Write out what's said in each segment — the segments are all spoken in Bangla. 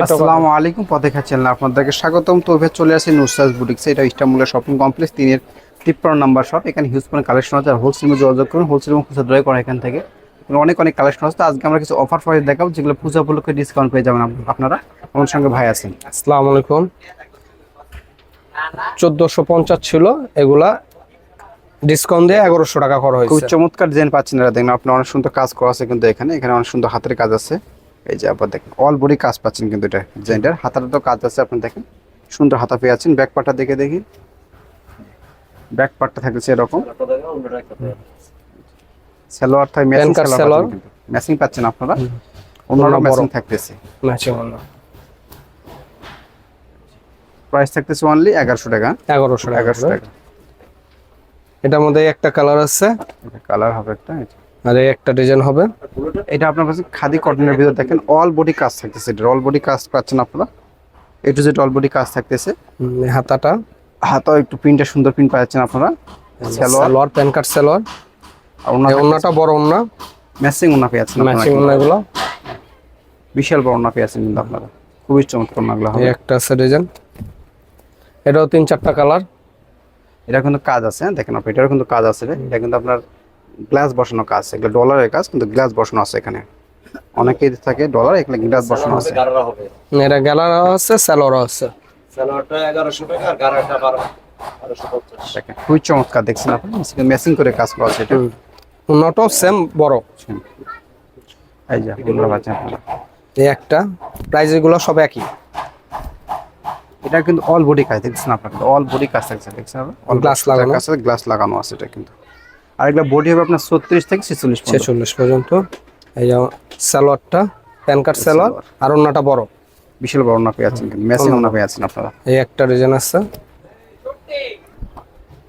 আসসালামু আলাইকুম পথে খাচ্ছেন আপনাদেরকে স্বাগতম। তো এবার চলে আসি নুসরাজ বুটিক্সে। এটা ইস্টামুলের শপিং কমপ্লেক্স তিনের তিপ্পান্ন নাম্বার শপ। এখানে হিউজ পরিমাণ কালেকশন আছে। আর হোলসেলে যোগাযোগ করুন হোলসেল এবং খুচরা ড্রয় করা এখান থেকে। অনেক অনেক কালেকশন আছে। আজকে আমরা কিছু অফার প্রাইস দেখাবো যেগুলো পূজা উপলক্ষে ডিসকাউন্ট পেয়ে যাবেন আপনারা। আমার সঙ্গে ভাই আছেন। আসসালামু আলাইকুম। চোদ্দোশো পঞ্চাশ ছিল। এগুলা ডিসকাউন্ট দিয়ে এগারোশো টাকা করা খুব হয়েছে চমৎকার ডিজাইন পাচ্ছেন এরা। দেখেন আপনার অনেক সুন্দর কাজ করা আছে কিন্তু এখানে। এখানে অনেক সুন্দর হাতের কাজ আছে। এই যে আবার দেখেন অল বডি কাজ পাচ্ছেন কিন্তু এটা ডিজাইনটার হাতার তো কাজ আছে আপনি দেখেন সুন্দর হাতা পেয়ে আছেন। ব্যাক পার্টটা দেখে দেখি। ব্যাক পার্টটা থাকছে এরকম। সালোয়ার থাই ম্যাচিং সালোয়ার। ম্যাচিং পাচ্ছেন আপনারা? অন্যরা বড়। ম্যাচিং থাকতেছে ম্যাচিং প্রাইস থাকতেছে অনলি এগারোশো টাকা। এগারোশো টাকা এগারোশো টাকা। এটার মধ্যে একটা কালার আছে। কালার হবে একটা। আর এই একটা ডিজাইন হবে। এটা আপনার কাছে খাদি কটনের ভিতর দেখেন অল বডি কাজ থাকতেছে এটা অল বডি কাজ পাচ্ছেন আপনারা? A to Z all body কাজ থাকতেছে। হাতাটা। হাতাও একটু প্রিন্টটা সুন্দর প্রিন্ট পাচ্ছেন আপনারা। সালোয়ার প্যান কার্ড সালোয়ার ওন্নাটা বড় ওন্না ম্যাচিং ওনা পেয়েছেন ম্যাচিং এগুলো বিশাল বড় ওনা পেয়েছেন কিন্তু আপনারা। খুবই চমৎকার ওনাগুলো এই হবে একটা আছে ডিজাইন এটাও তিন চারটা কালার এটা কিন্তু কাজ আছে হ্যাঁ, দেখেন আপনি এটারও কিন্তু কাজ আছে। এটা কিন্তু আপনার গ্লাস বসানো কাজ এগুলো ডলারের কাজ কিন্তু গ্লাস বসানো আছে এখানে। অনেকেই থাকে ডলার এগুলো গ্লাস বসানো আছে। এটা গ্যালার আছে সালোয়ারও আছে। এগারোশো টাকা আর গারাটা বারো খুবই চমৎকার দেখছেন আপনি ম্যাচিং করে কাজ করা আছে এটা। ওন্নাটাও সেম বড়। এই যে আপনারা পাচ্ছেন আপনারা। এই একটা প্রাইস এগুলো সব একই। এটা কিন্তু অল বডি কাজ দেখছেন আপনার অল বডি কাজ থাকছে দেখছেন অল Glass লাগানো। আছে গ্লাস লাগানো আছে এটা কিন্তু। আর এগুলো বডি হবে আপনার ছত্রিশ থেকে ছেচল্লিশ ছেচল্লিশ পর্যন্ত। এই যে সালোয়ারটা প্যান কার্ড সালোয়ার। আর ওন্নাটা বড়। বিশাল বড় না পেয়ে আছেন কিন্তু ম্যাচিং না পেয়ে আছেন আপনারা। এই একটা ডিজাইন আছে।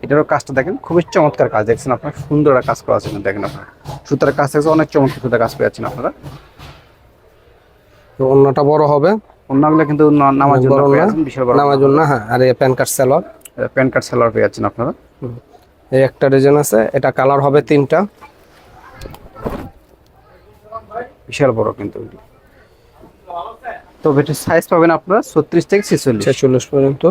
এটারও কাজটা দেখেন খুবই চমৎকার কাজ। দেখছেন আপনার সুন্দর কাজ করা আছে দেখেন আপনারা। সুতার কাজ থাকছে অনেক চমৎকার সুতার কাজ পেয়ে আছেন আপনারা। তো ওন্নাটা বড় হবে। অন্যগুলো কিন্তু নামার জন্য বিশাল বড় নামার জন্য হ্যাঁ আর এই pan card salwar. Pan card seller পেয়ে যাচ্ছেন আপনারা। এই একটা ডিজাইন আছে এটা কালার হবে তিনটা। বিশাল বড় কিন্তু তো এটার সাইজ পাবেন আপনারা ছত্রিশ থেকে ছেচল্লিশ। ছেচল্লিশ পর্যন্ত।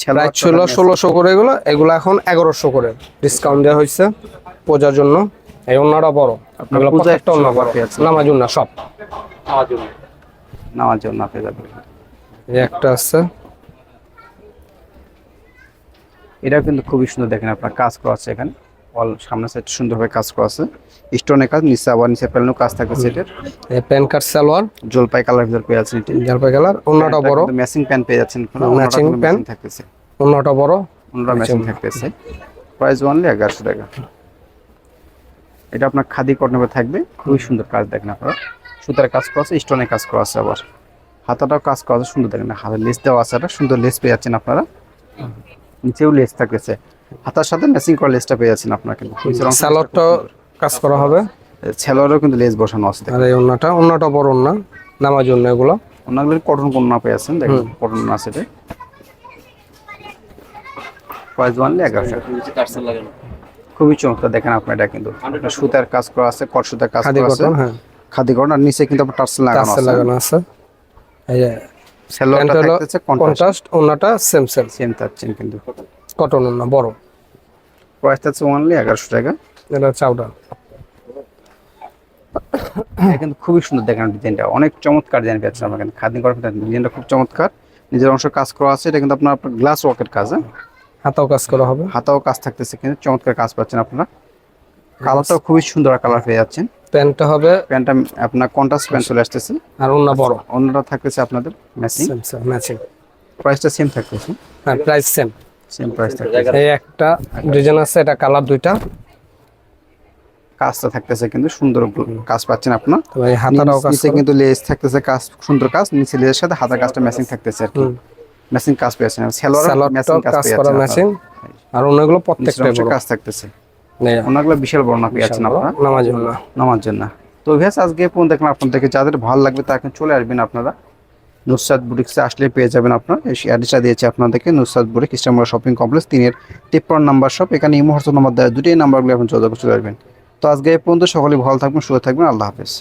ছেলা প্রাইস ছিল ষোলোশো করে এগুলো এগুলো এখন এগারোশো করে ডিসকাউন্ট দেওয়া হয়েছে পূজার জন্য। এই ওন্নাটা বড়। আপনার এগুলো প্রত্যেকটা ওন্না বড়। নামার জন্য সব। নামার জন্য পেয়ে যাবেন। এই একটা আছে। এটাও কিন্তু খুবই সুন্দর দেখেন আপনার কাজ করা আছে এখানে। অল সামনে সাইড সুন্দরভাবে কাজ করা আছে। স্টোনের কাজ নিচে আবার নিচে প্যালেনও কাজ এটার এই প্যান কার্ড সালোয়ার। জলপাই কালার ভিতর পেয়ে যাচ্ছেন এটি। জলপাই কালার ওন্নাটা বড়। ম্যাচিং প্যান্ট পেয়ে যাচ্ছেন Matching pant। থাকতেছে। ওন্নাটা বড়। অন্যরা ম্যাচিং থাকতেছে। প্রাইস অনলি এগারোশো টাকা। এটা আপনার খাদি কটনের থাকবে। খুবই সুন্দর কাজ দেখেন আপনারা। সুতার কাজ করা আছে স্টোনের কাজ করা আছে আবার। হাতাটাও কাজ করা আছে সুন্দর দেখেন। হাতের লেস দেওয়া আছে একটা। সুন্দর লেস পেয়ে যাচ্ছেন আপনারা। নিচেও লেস থাকতেছে। হাতার সাথে ম্যাচিং করা লেসটা পেয়ে যাচ্ছেন আপনারা কিন্তু সালোয়ারটা কাজ করা হবে? ছেলেরও কিন্তু লেস বসানো আছে আর এই ওন্নাটা ওন্নাটা বড় ওন্না নামার জন্য এগুলো। অন্যগুলো কটন কন্যা পেয়ে আছেন দেখেন কটন আছে এটা। প্রাইস অনলি এগারোশো খুবই চমৎকার দেখেন আপনার এটা কিন্তু। সুতার কাজ করা আছে কট সুতার কাজ করা আছে। কটন হ্যাঁ। খাদি কটন আর নিচে কিন্তু আপনার টার্সেল লাগানো টার্সেল আছে। লাগানো আছে। এই যে সেলোয়ারটা প্যান্ট হলো থাকতেছে contrast contrast same same same থাকছেন কিন্তু। কটন ওন্না বড়। প্রাইস থাকছে অনলি এগারোশো টাকা। এটা চাউডা কিন্তু খুবই সুন্দর দেখেন ডিজাইনটা অনেক চমৎকার ডিজাইন পেয়েছেন আমার কিন্তু। খাদি কটন ডিজাইনটা খুব চমৎকার। নিজের অংশ কাজ করা আছে। এটা কিন্তু আপনার গ্লাস ওয়ার্কের কাজ হ্যাঁ? হাতাও কাজ করা হবে। হাতাও কাজ থাকতেছে কিন্তু চমৎকার কাজ পাচ্ছেন আপনারা। কালারটাও খুবই সুন্দর কালার পেয়ে যাচ্ছেন। প্যান্টটা হবে প্যান্টটা আপনার কন্ট্রাস্ট প্যান্ট চলে আসতেছে। আর ওন্না বড়। অন্যটা থাকতেছে আপনাদের ম্যাচিং ম্যাচিং প্রাইসটা সেম থাকতেছে? হ্যাঁ প্রাইস সেম সেম প্রাইস থাকতেছে। এই একটা ডিজাইন আছে এটা কালার দুইটা। কাজটা থাকতেছে কিন্তু সুন্দর কাজ পাচ্ছেন আপনার। তো এই হাতাটাও কাজ কিন্তু লেস থাকতেছে কাজ সুন্দর কাজ নিচে লেসের সাথে হাতার কাজটা ম্যাচিং থাকতেছে আর কি। ম্যাচিং কাজ পেয়েছেন সেলোয়ার ম্যাচিং কাজ পেয়েছেন করা ম্যাচিং আর অন্যগুলো প্রত্যেকটা কাজ থাকতেছে। ওনাগুলো বিশাল বড় না পেয়েছেন আপনারা? নামার জন্য। নামার জন্য। তো ভেস আজকে ফোন দেখলাম আপনাদেরকে যাদের ভালো লাগবে তা এখন চলে আসবেন আপনারা। নুসরাত বুটিক্সে আসলে পেয়ে যাবেন আপনার। এই অ্যাড্রেসটা দিয়েছে আপনাদেরকে নুসরাত বুটিক ইস্টামরা শপিং কমপ্লেক্স তিনের তিপ্পান্ন নাম্বার শপ। এখানে এই মুহূর্ত নাম্বার দেয় দুটোই নাম্বারগুলো এখন যোগাযোগ করে চলে আসবেন। তো আজকে এই পর্যন্ত সকলে ভালো থাকবেন সুস্থ থাকবেন। আল্লাহ হাফেজ।